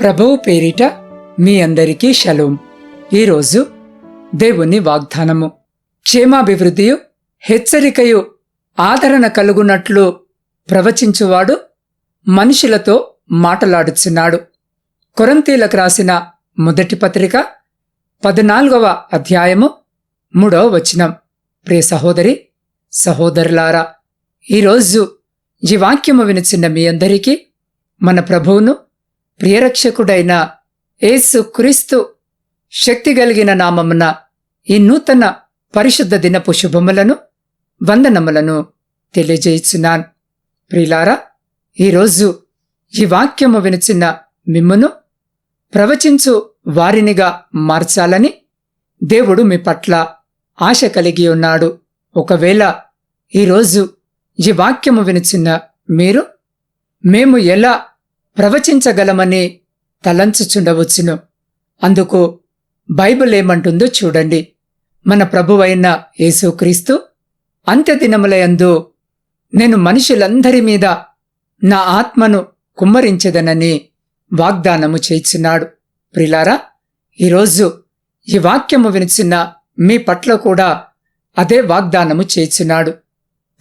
ప్రభువు పేరిట మీ అందరికీ షలోం. ఈరోజు దేవుని వాగ్దానము. క్షేమాభివృద్ధియు హెచ్చరికయు ఆదరణ కలుగునట్లు ప్రవచించువాడు మనుషులతో మాటలాడుచున్నాడు. కొరంతీలకు రాసిన మొదటి పత్రిక పద్నాలుగవ అధ్యాయము మూడవ వచనం. ప్రియ సహోదరి సహోదరులారా ఈరోజు ఈ వాక్యము వినిచిన మీ అందరికీ మన ప్రభువును ప్రియరక్షకుడైన ఏసు క్రీస్తు శక్తి కలిగిన నామమున ఈ నూతన పరిశుద్ధ దినపు శుభములను వందనములను తెలియజేయుచున్నాను. ప్రిలారా ఈరోజు ఈ వాక్యము వినిచిన మిమ్మును ప్రవచించు వారినిగా మార్చాలని దేవుడు మీ పట్ల ఆశ కలిగి ఉన్నాడు. ఒకవేళ ఈరోజు ఈ వాక్యము వినిచిన మీరు మేము ఎలా ప్రవచించగలమని తలంచుచుండవచ్చును. అందుకు బైబిల్ ఏమంటుందో చూడండి. మన ప్రభువైన యేసుక్రీస్తు అంత్యదినములయందు నేను మనుషులందరి మీద నా ఆత్మను కుమ్మరించెదనని వాగ్దానము చేర్చున్నాడు ప్రిలారా ఈరోజు ఈ వాక్యము వినిచిన మీ పట్ల కూడా అదే వాగ్దానము చేర్చున్నాడు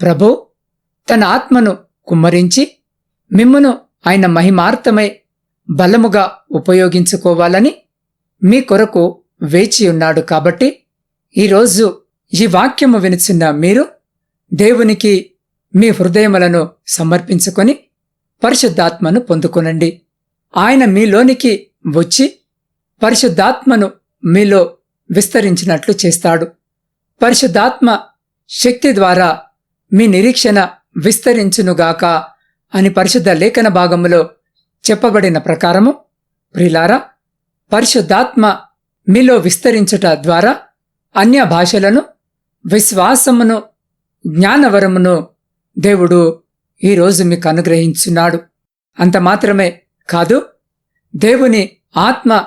ప్రభు తన ఆత్మను కుమ్మరించి మిమ్మను ఆయన మహిమార్థమై బలముగా ఉపయోగించుకోవాలని మీ కొరకు వేచి ఉన్నాడు కాబట్టి ఈరోజు ఈ వాక్యము వినిచిన్న మీరు దేవునికి మీ హృదయములను సమర్పించుకొని పరిశుద్ధాత్మను పొందుకొనండి. ఆయన మీలోనికి వచ్చి పరిశుద్ధాత్మను మీలో విస్తరించినట్లు చేస్తాడు. పరిశుద్ధాత్మ శక్తి ద్వారా మీ నిరీక్షణ విస్తరించునుగాక. అని పరిశుద్ధ లేఖన భాగములో చెప్పబడిన ప్రకారము ప్రిలారా పరిశుద్ధాత్మ మీలో విస్తరించుట ద్వారా అన్య భాషలను విశ్వాసమును జ్ఞానవరమును దేవుడు ఈరోజు మీకు అనుగ్రహించున్నాడు. అంత మాత్రమే కాదు దేవుని ఆత్మ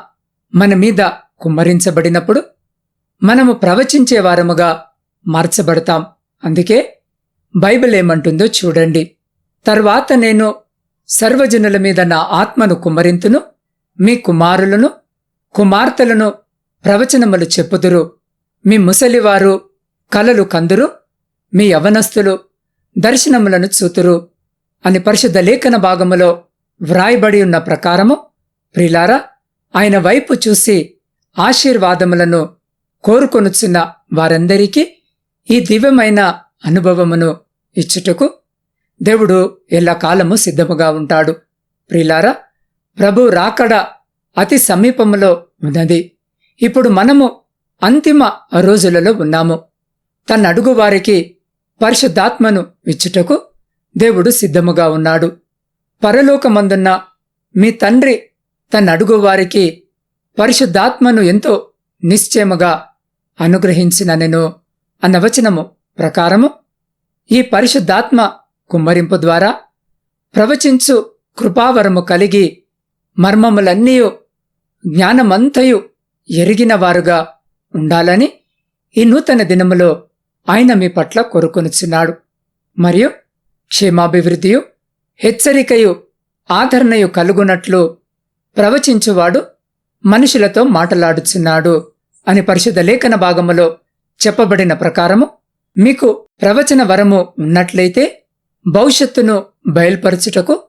మన మీద కుమ్మరించబడినప్పుడు మనము ప్రవచించే వారముగా మార్చబడతాం. అందుకే బైబిల్ ఏమంటుందో చూడండి. తర్వాత నేను సర్వజనుల మీద నా ఆత్మను కుమ్మరింతును మీ కుమారులను కుమార్తెలను ప్రవచనములు చెప్పుదురు. మీ ముసలివారు కలలు కందురు మీ యవనస్తులు దర్శనములను చూతురు అని పరిశుద్ధ లేఖన భాగములో వ్రాయబడి ఉన్న ప్రకారము ప్రిలారా ఆయన వైపు చూసి ఆశీర్వాదములను కోరుకొనుచున్న వారందరికీ ఈ దివ్యమైన అనుభవమును ఇచ్చుటకు దేవుడు ఎల్లకాలము సిద్ధముగా ఉంటాడు. ప్రిలారా ప్రభు రాకడ అతి సమీపములో ఉన్నది. ఇప్పుడు మనము అంతిమ రోజులలో ఉన్నాము. తన అడుగు వారికి పరిశుద్ధాత్మను ఇచ్చుటకు దేవుడు సిద్ధముగా ఉన్నాడు. పరలోకమందున్న మీ తండ్రి తన అడుగు వారికి పరిశుద్ధాత్మను ఎంతో నిశ్చయముగా అనుగ్రహించిన నేను అన్న వచనము ప్రకారము ఈ పరిశుద్ధాత్మ కుమ్మరింపు ద్వారా ప్రవచించు కృపావరము కలిగి మర్మములన్నీయు జ్ఞానమంతయు ఎరిగినవారుగా ఉండాలని ఈ నూతన దినములో ఆయన మీ పట్ల కోరుకొనుచున్నాడు. మరియు క్షేమాభివృద్ధియు హెచ్చరికయు ఆదరణయు కలుగునట్లు ప్రవచించువాడు మనుషులతో మాటలాడుచున్నాడు అని పరిశుద్ధ లేఖన భాగములో చెప్పబడిన ప్రకారము మీకు ప్రవచన వరము ఉన్నట్లయితే భవిష్యత్తును బయలుపరచుటకు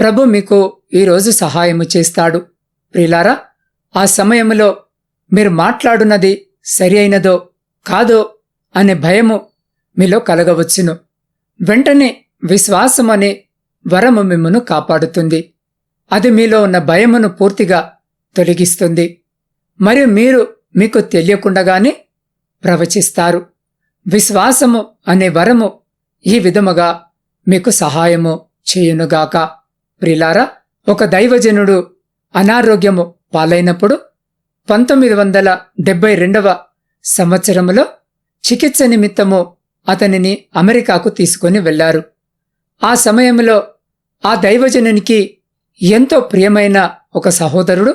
ప్రభు మీకు ఈరోజు సహాయము చేస్తాడు. ప్రిలారా ఆ సమయంలో మీరు మాట్లాడున్నది సరి అయినదో కాదో అనే భయము మీలో కలగవచ్చును. వెంటనే విశ్వాసం అనే వరము మిమ్మను కాపాడుతుంది. అది మీలో ఉన్న భయమును పూర్తిగా తొలగిస్తుంది. మరియు మీరు మీకు తెలియకుండగానే ప్రవచిస్తారు. విశ్వాసము అనే వరము ఈ విధముగా మీకు సహాయము చేయునుగాక. ప్రిలారా ఒక దైవజనుడు అనారోగ్యము పాలైనప్పుడు పంతొమ్మిది వందల డెబ్బై రెండవ సంవత్సరములో చికిత్స నిమిత్తము అతనిని అమెరికాకు తీసుకొని వెళ్ళారు ఆ సమయంలో ఆ దైవజనునికి ఎంతో ప్రియమైన ఒక సహోదరుడు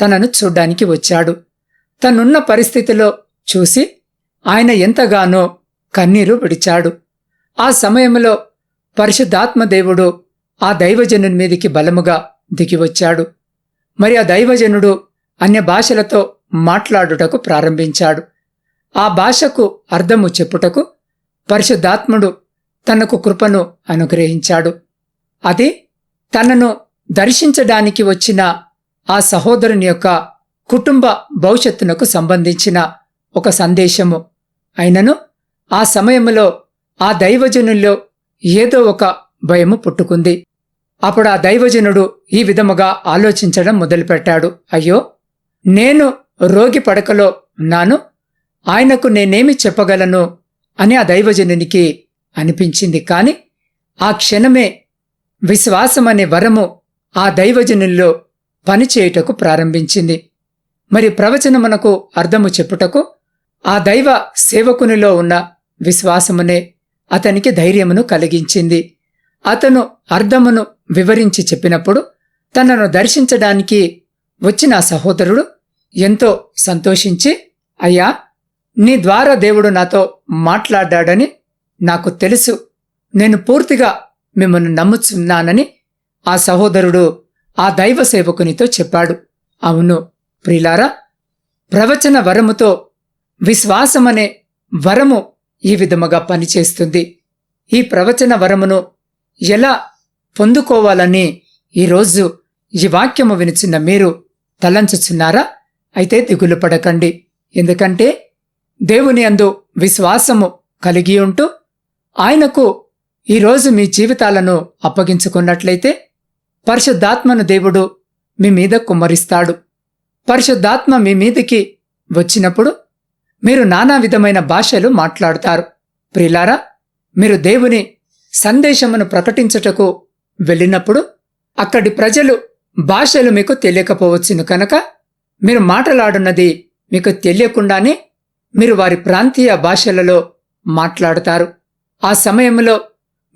తనను చూడ్డానికి వచ్చాడు. తనున్న పరిస్థితిలో చూసి ఆయన ఎంతగానో కన్నీరు విడిచాడు. ఆ సమయంలో పరిశుద్ధాత్మ దేవుడు ఆ దైవజనుని మీదికి బలముగా దిగివచ్చాడు మరి ఆ దైవజనుడు అన్య భాషలతో మాట్లాడుటకు ప్రారంభించాడు. ఆ భాషకు అర్థము చెప్పుటకు పరిశుద్ధాత్ముడు తనకు కృపను అనుగ్రహించాడు. అది తనను దర్శించడానికి వచ్చిన ఆ సహోదరుని యొక్క కుటుంబ భవిష్యత్తునకు సంబంధించిన ఒక సందేశము. అయినను ఆ సమయంలో ఆ దైవజనుల్లో ఏదో ఒక భయము పుట్టుకుంది. అప్పుడు ఆ దైవజనుడు ఈ విధముగా ఆలోచించడం మొదలుపెట్టాడు. అయ్యో నేను రోగి పడకలో ఉన్నాను. ఆయనకు నేనేమి చెప్పగలను అని ఆ దైవజనునికి అనిపించింది. కాని ఆ క్షణమే విశ్వాసమనే వరము ఆ దైవజనుల్లో పనిచేయుటకు ప్రారంభించింది. మరి ప్రవచనమునకు అర్థము చెప్పుటకు ఆ దైవ సేవకునిలో ఉన్న విశ్వాసమునే అతనికి ధైర్యమును కలిగించింది. అతను అర్థమును వివరించి చెప్పినప్పుడు తనను దర్శించడానికి వచ్చిన సహోదరుడు ఎంతో సంతోషించి అయ్యా నీ ద్వారా దేవుడు నాతో మాట్లాడాడని నాకు తెలుసు. నేను పూర్తిగా మిమ్మల్ని నమ్ముచున్నానని ఆ సహోదరుడు ఆ దైవ సేవకునితో చెప్పాడు. అవును ప్రిలారా ప్రవచన వరముతో విశ్వాసమనే వరము ఈ విధముగా పనిచేస్తుంది. ఈ ప్రవచన వరమును ఎలా పొందుకోవాలని ఈరోజు ఈ వాక్యము వినిచున్న మీరు తలంచుచున్నారా? అయితే దిగులు పడకండి. ఎందుకంటే దేవుని అందు విశ్వాసము కలిగి ఉంటూ ఆయనకు ఈరోజు మీ జీవితాలను అప్పగించుకున్నట్లయితే పరిశుద్ధాత్మను దేవుడు మీ మీద కుమ్మరిస్తాడు. పరిశుద్ధాత్మ మీ మీదికి వచ్చినప్పుడు మీరు నానా విధమైన భాషలు మాట్లాడతారు. ప్రిలారా మీరు దేవుని సందేశమును ప్రకటించుటకు వెళ్ళినప్పుడు అక్కడి ప్రజలు భాషలు మీకు తెలియకపోవచ్చును కనుక మీరు మాట్లాడున్నది మీకు తెలియకుండానే మీరు వారి ప్రాంతీయ భాషలలో మాట్లాడతారు. ఆ సమయంలో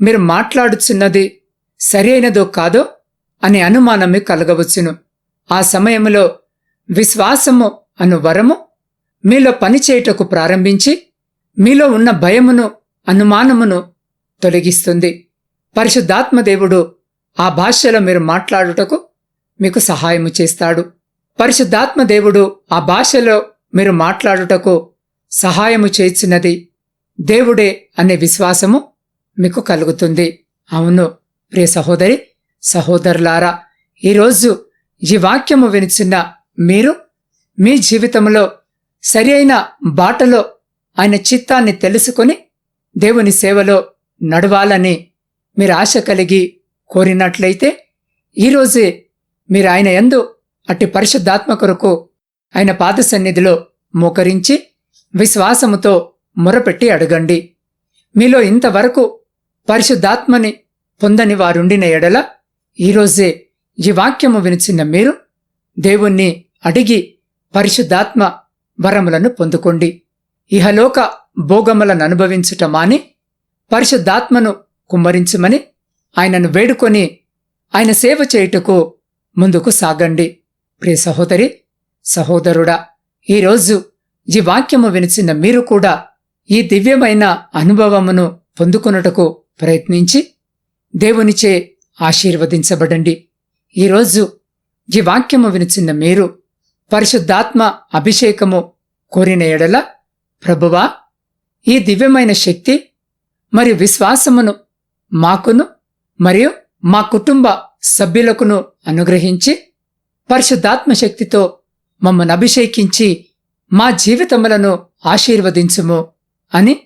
మీరు మాట్లాడుచున్నది సరి అయినదో కాదో అనే అనుమానం మీకు కలగవచ్చును. ఆ సమయంలో విశ్వాసము అను వరము మీలో పనిచేయుటకు ప్రారంభించి మీలో ఉన్న భయమును అనుమానమును తొలగిస్తుంది. పరిశుద్ధాత్మదేవుడు ఆ భాషలో మీరు మాట్లాడుటకు మీకు సహాయము చేస్తాడు. పరిశుద్ధాత్మదేవుడు ఆ భాషలో మీరు మాట్లాడుటకు సహాయము చేసినది దేవుడే అనే విశ్వాసము మీకు కలుగుతుంది. అవును ప్రియ సహోదరి సహోదరులారా ఈరోజు ఈ వాక్యము వినిచిన మీరు మీ జీవితంలో సరి అయిన బాటలో ఆయన చిత్తాన్ని తెలుసుకొని దేవుని సేవలో నడవాలని మీరు ఆశ కలిగి కోరినట్లయితే ఈరోజే మీరు ఆయన ఎందు అట్టి పరిశుద్ధాత్మ కొరకు ఆయన పాద సన్నిధిలో మోకరించి విశ్వాసముతో మొరపెట్టి అడగండి. మీలో ఇంతవరకు పరిశుద్ధాత్మని పొందని వారుండిన ఎడల ఈరోజే ఈ వాక్యము వినిచిన మీరు దేవుణ్ణి అడిగి పరిశుద్ధాత్మ వరములను పొందుకోండి. ఇహలోక భోగములను అనుభవించుట మాని పరిశుద్ధాత్మను కుమ్మరించమని ఆయనను వేడుకొని ఆయన సేవ చేయుటకు ముందుకు సాగండి. ప్రియ సహోదరి సహోదరుడా ఈరోజు ఈ వాక్యము వినిచిన మీరు కూడా ఈ దివ్యమైన అనుభవమును పొందుకొనుటకు ప్రయత్నించి దేవునిచే ఆశీర్వదించబడండి. ఈరోజు ఈ వాక్యము వినిచిన మీరు పరిశుద్ధాత్మ అభిషేకము కోరిన ఎడల ప్రభువా ఈ దివ్యమైన శక్తి మరియు విశ్వాసమును మాకును మరియు మా కుటుంబ సభ్యులకును అనుగ్రహించి పరిశుద్ధాత్మ శక్తితో మమ్మను అభిషేకించి మా జీవితములను ఆశీర్వదించుము అని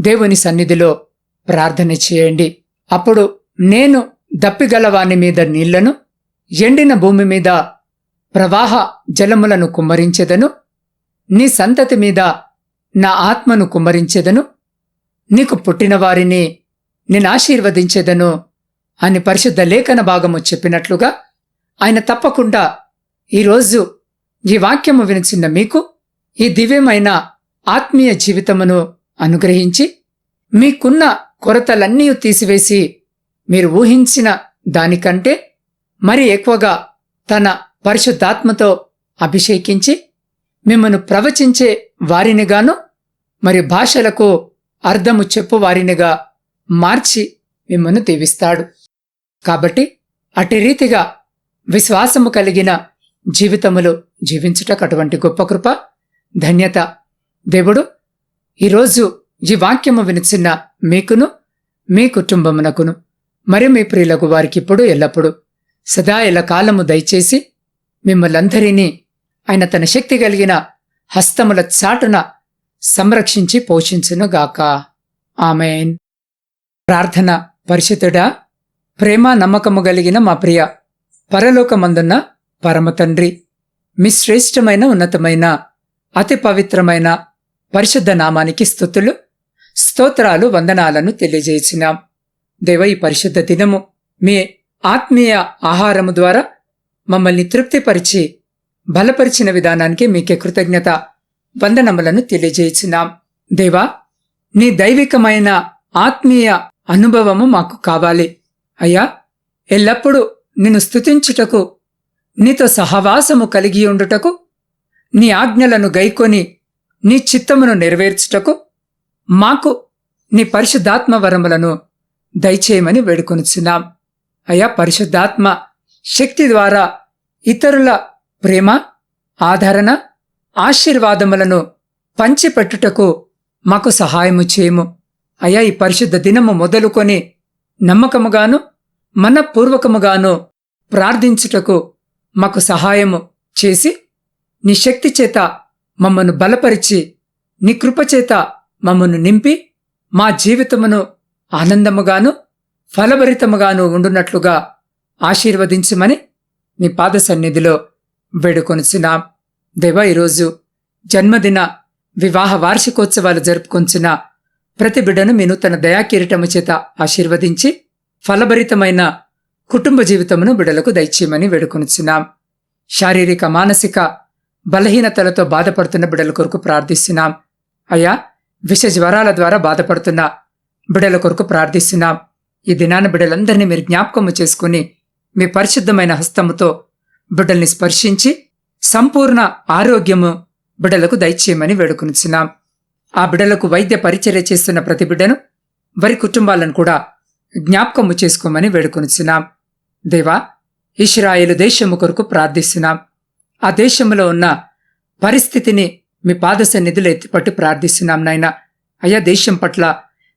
దేవుని సన్నిధిలో ప్రార్థన చేయండి. అప్పుడు నేను దప్పిగలవాని మీద నీళ్ళను ఎండిన భూమి మీద ప్రవాహ జలములను కుమ్మరించెదను. నీ సంతతి మీద నా ఆత్మను కుమ్మరించెదను. నీకు పుట్టిన వారిని నేను ఆశీర్వదించెదను అని పరిశుద్ధ లేఖన భాగము చెప్పినట్లుగా ఆయన తప్పకుండా ఈరోజు ఈ వాక్యము వినిచిన్న మీకు ఈ దివ్యమైన ఆత్మీయ జీవితమును అనుగ్రహించి మీకున్న కొరతలన్నీ తీసివేసి మీరు ఊహించిన దానికంటే మరి ఎక్కువగా తన పరిశుద్ధాత్మతో అభిషేకించి మిమ్మను ప్రవచించే వారినిగాను మరి భాషలకు అర్థము చెప్పు వారినిగా మార్చి మిమ్మను దీవిస్తాడు. కాబట్టి అటు రీతిగా విశ్వాసము కలిగిన జీవితములు జీవించుటకు అటువంటి గొప్ప కృప ధన్యత. దేవుడు ఈరోజు ఈ వాక్యము వినిచిన్న మీకును మీ కుటుంబమునకును మరి మీ ప్రియులకు వారికిప్పుడు ఎల్లప్పుడు సదా ఇలా కాలము దయచేసి మిమ్మల్ందరినీ ఆయన తన శక్తి కలిగిన హస్తముల చాటున సంరక్షించి పోషించునుగాక ఆమెన్. ప్రార్థన పరిశుద్ధుడా ప్రేమ నమ్మకము కలిగిన మా ప్రియ పరలోకమందున్న పరమ తండ్రి మీ శ్రేష్టమైన ఉన్నతమైన అతి పవిత్రమైన పరిశుద్ధ నామానికి స్థుతులు స్తోత్రాలు వందనాలను తెలియజేసినాం. దేవ ఈ పరిశుద్ధ దినము మీ ఆత్మీయ ఆహారము ద్వారా మమ్మల్ని తృప్తిపరిచి బలపరిచిన విధానానికి మీకే కృతజ్ఞత వందనములను తెలియజేయుచున్నాం. దేవా నీ దైవికమైన ఆత్మీయ అనుభవము మాకు కావాలి. అయ్యా ఎల్లప్పుడూ నిన్ను స్తుతించుటకు నీతో సహవాసము కలిగి ఉండుటకు నీ ఆజ్ఞలను గైకొని నీ చిత్తమును నెరవేర్చుటకు మాకు నీ పరిశుద్ధాత్మ వరములను దయచేయమని వేడుకొనుచున్నాం. అయ్యా పరిశుద్ధాత్మ శక్తి ద్వారా ఇతరుల ప్రేమ ఆదరణ ఆశీర్వాదములను పంచిపెట్టుటకు మాకు సహాయము చేయము అయ్యా ఈ పరిశుద్ధ దినము మొదలుకొని నమ్మకముగాను మనపూర్వకముగాను ప్రార్థించుటకు మాకు సహాయము చేసి నీ శక్తి చేత మమ్మను బలపరిచి నీ కృపచేత మమ్మను నింపి మా జీవితమును ఆనందముగాను ఫలభరితముగాను ఉండునట్లుగా ఆశీర్వదించమని నీ పాద సన్నిధిలో వేడుకొనుచున్నాం. దేవా ఈరోజు జన్మదిన వివాహ వార్షికోత్సవాలు జరుపుకొంచున్న ప్రతి బిడ్డను మీ తన దయాకిరీటము చేత ఆశీర్వదించి ఫలభరితమైన కుటుంబ జీవితమును బిడలకు దయచేయమని వేడుకొనుచున్నాం. శారీరక మానసిక బలహీనతలతో బాధపడుతున్న బిడల కొరకు ప్రార్థిస్తున్నాం. అయ్యా విష జ్వరాల ద్వారా బాధపడుతున్న బిడల కొరకు ప్రార్థిస్తున్నాం. ఈ దినాన బిడలందరినీ మీరు జ్ఞాపకము చేసుకుని మీ పరిశుద్ధమైన హస్తముతో బిడ్డల్ని స్పర్శించి సంపూర్ణ ఆరోగ్యము బిడ్డలకు దయచేయమని వేడుకొనిచున్నాం. ఆ బిడ్డలకు వైద్య పరిచర్య చేస్తున్న ప్రతి బిడ్డను వారి కుటుంబాలను కూడా జ్ఞాపకము చేసుకోమని వేడుకొనిచున్నాం. దేవా ఇస్రాయేలు దేశము కొరకు ప్రార్థిస్తున్నాం. ఆ దేశంలో ఉన్న పరిస్థితిని మీ పాద సన్నిధిలో ఎత్తిపట్టి ప్రార్థిస్తున్నాం నాయన. అయా దేశం పట్ల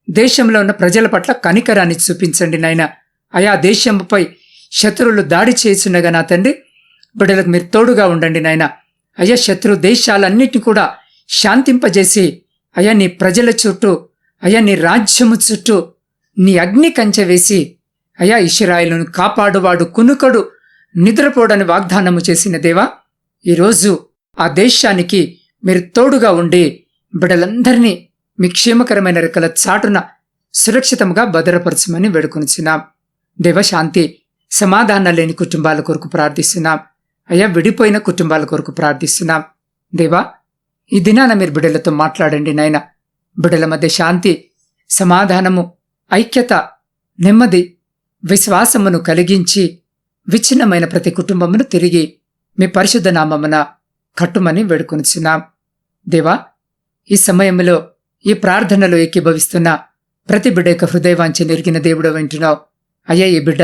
దేశంలో ఉన్న ప్రజల పట్ల కనికరాన్ని చూపించండి నాయన. అయా దేశంపై శత్రువులు దాడి చేస్తుండగా నా తండ్రి బిడ్డలకు మీరు తోడుగా ఉండండి నాయన. అయ్యా శత్రు దేశాలన్నిటిని కూడా శాంతింపజేసి అయ్యా నీ ప్రజల చుట్టూ అయ్యా నీ రాజ్యము చుట్టూ నీ అగ్ని కంచె వేసి అయ్యా ఇషరాయిలను కాపాడువాడు కునుకడు నిద్రపోడని వాగ్దానము చేసిన దేవా ఈరోజు ఆ దేశానికి మీరు తోడుగా ఉండి బిడ్డలందరినీ మీ క్షేమకరమైన రెక్కల చాటున సురక్షితంగా భద్రపరచమని వేడుకొనిచున్నాం. దేవశాంతి సమాధానం లేని కుటుంబాల కొరకు ప్రార్థిస్తున్నాం. అయ్యా విడిపోయిన కుటుంబాల కొరకు ప్రార్థిస్తున్నాం. దేవా ఈ దినాన మీరు బిడ్డలతో మాట్లాడండి నాయన. బిడ్డల మధ్య శాంతి సమాధానము ఐక్యత నెమ్మది విశ్వాసమును కలిగించి విచ్ఛిన్నమైన ప్రతి కుటుంబమును తిరిగి మీ పరిశుద్ధ నామమున కట్టుమని వేడుకొనిచున్నాం. దేవా ఈ సమయంలో ఈ ప్రార్థనలో ఏకీభవిస్తున్న ప్రతి బిడ్డ యొక్క హృదయవాంఛ నెరిగిన దేవుడు వింటున్నావు అయ్యా ఈ బిడ్డ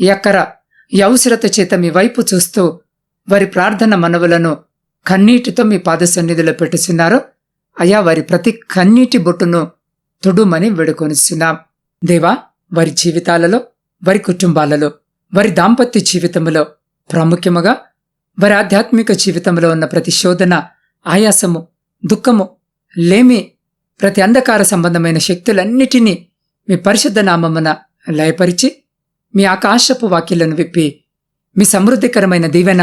ఈ అక్కర ఈ అవసరత చేత మీ వైపు చూస్తూ వారి ప్రార్థన మనవులను కన్నీటితో మీ పాద సన్నిధిలో పెట్టుచున్నారో అయ్యా వారి ప్రతి కన్నీటి బొట్టును తుడుమని వేడుకొనిస్తున్నాం దేవా వారి జీవితాలలో వారి కుటుంబాలలో వారి దాంపత్య జీవితములో ప్రాముఖ్యముగా వారి ఆధ్యాత్మిక జీవితంలో ఉన్న ప్రతి శోధన ఆయాసము దుఃఖము లేమి ప్రతి అంధకార సంబంధమైన శక్తులన్నిటినీ మీ పరిశుద్ధ నామమున లయపరిచి మీ ఆకాశపు వాక్యలను విప్పి మీ సమృద్ధికరమైన దీవెన